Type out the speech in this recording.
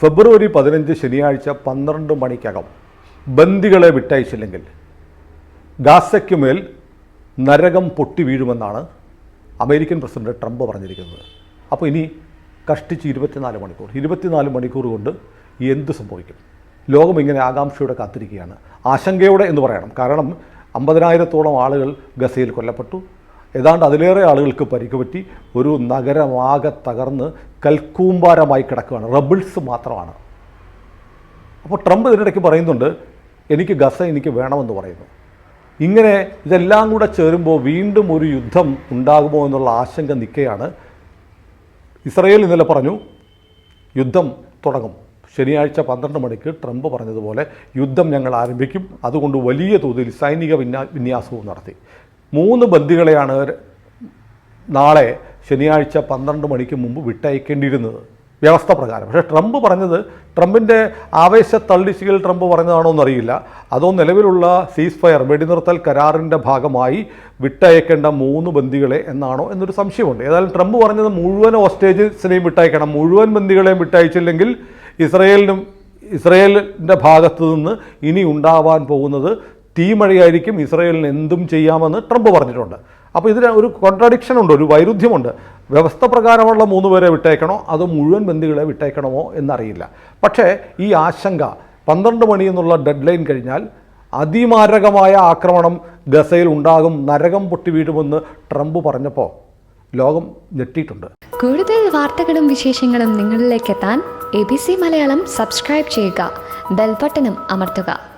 ഫെബ്രുവരി പതിനഞ്ച് ശനിയാഴ്ച പന്ത്രണ്ട് മണിക്കകം ബന്ദികളെ വിട്ടയച്ചില്ലെങ്കിൽ ഗാസയ്ക്കുമേൽ നരകം പൊട്ടി വീഴുമെന്നാണ് അമേരിക്കൻ പ്രസിഡന്റ് ട്രംപ് പറഞ്ഞിരിക്കുന്നത്. അപ്പോൾ ഇനി കഷ്ടിച്ച് ഇരുപത്തിനാല് മണിക്കൂർ ഇരുപത്തിനാല് മണിക്കൂർ കൊണ്ട് എന്ത് സംഭവിക്കും? ലോകം ഇങ്ങനെ ആകാംക്ഷയോടെ കാത്തിരിക്കുകയാണ്. ആശങ്കയോടെ എന്ന് പറയണം. കാരണം അമ്പതിനായിരത്തോളം ആളുകൾ ഗസയിൽ കൊല്ലപ്പെട്ടു. ഏതാണ്ട് അതിലേറെ ആളുകൾക്ക് പരിക്ക് പറ്റി ഒരു നഗരമാകെ തകർന്ന് കൽക്കൂമ്പാരമായി കിടക്കുകയാണ്. റബിൾസ് മാത്രമാണ്. അപ്പോൾ ട്രംപ് ഇതിനിടയ്ക്ക് പറയുന്നുണ്ട് എനിക്ക് ഗസ എനിക്ക് വേണമെന്ന് പറയുന്നു. ഇങ്ങനെ ഇതെല്ലാം കൂടെ ചേരുമ്പോൾ വീണ്ടും ഒരു യുദ്ധം ഉണ്ടാകുമോ എന്നുള്ള ആശങ്ക നിൽക്കുകയാണ് ഇസ്രയേൽ ഇന്നലെ പറഞ്ഞു യുദ്ധം തുടങ്ങും. ശനിയാഴ്ച പന്ത്രണ്ട് മണിക്ക് ട്രംപ് പറഞ്ഞതുപോലെ യുദ്ധം ഞങ്ങൾ ആരംഭിക്കും. അതുകൊണ്ട് വലിയ തോതിൽ സൈനിക വിന്യാ വിന്യാസവും നടത്തി. മൂന്ന് ബന്ദികളെയാണ് നാളെ ശനിയാഴ്ച പന്ത്രണ്ട് മണിക്ക് മുമ്പ് വിട്ടയക്കേണ്ടിയിരുന്നത്. വ്യവസ്ഥ പ്രകാരം. പക്ഷേ ട്രംപ് പറഞ്ഞത് ട്രംപിന്റെ ആവേശ തള്ളിശികൾ ട്രംപ് പറഞ്ഞതാണോ എന്നറിയില്ല. അതോ നിലവിലുള്ള സീസ് ഫയർ വെടിനിർത്തൽ കരാറിന്റെ ഭാഗമായി വിട്ടയക്കേണ്ട മൂന്ന് ബന്ദികളെ എന്നാണോ എന്നൊരു സംശയമുണ്ട്. ഏതായാലും ട്രംപ് പറഞ്ഞത് മുഴുവൻ ഹോസ്റ്റേജസിനെയും വിട്ടയക്കണം. മുഴുവൻ ബന്ദികളെയും വിട്ടയച്ചില്ലെങ്കിൽ ഇസ്രയേലിനും ഇസ്രയേലിന്റെ ഭാഗത്തു നിന്ന് ഇനി ഉണ്ടാവാൻ പോകുന്നത് തീമഴയായിരിക്കും ഇസ്രയേലിന് എന്തും ചെയ്യാമെന്ന് ട്രംപ് പറഞ്ഞിട്ടുണ്ട്. അപ്പോൾ ഇതിന് ഒരു കോൺട്രാഡിക്ഷൻ ഉണ്ട് ഒരു വൈരുദ്ധ്യമുണ്ട്. വ്യവസ്ഥ പ്രകാരമുള്ള മൂന്ന് പേരെ വിട്ടേക്കണോ അതോ മുഴുവൻ ബന്ദികളെ വിട്ടേക്കണമോ എന്നറിയില്ല. പക്ഷേ ഈ ആശങ്ക പന്ത്രണ്ട് മണി എന്നുള്ള ഡെഡ് ലൈൻ കഴിഞ്ഞാൽ അതിമാരകമായ ആക്രമണം ഗസയിൽ ഉണ്ടാകും നരകം പൊട്ടി വീഴുമെന്ന് ട്രംപ് പറഞ്ഞപ്പോൾ ലോകം ഞെട്ടിയിട്ടുണ്ട്. കൂടുതൽ വാർത്തകളും വിശേഷങ്ങളും നിങ്ങളിലേക്ക് എത്താൻ A B C Malayalam subscribe ചെയ്യുക ബെൽബട്ടനും അമർത്തുക.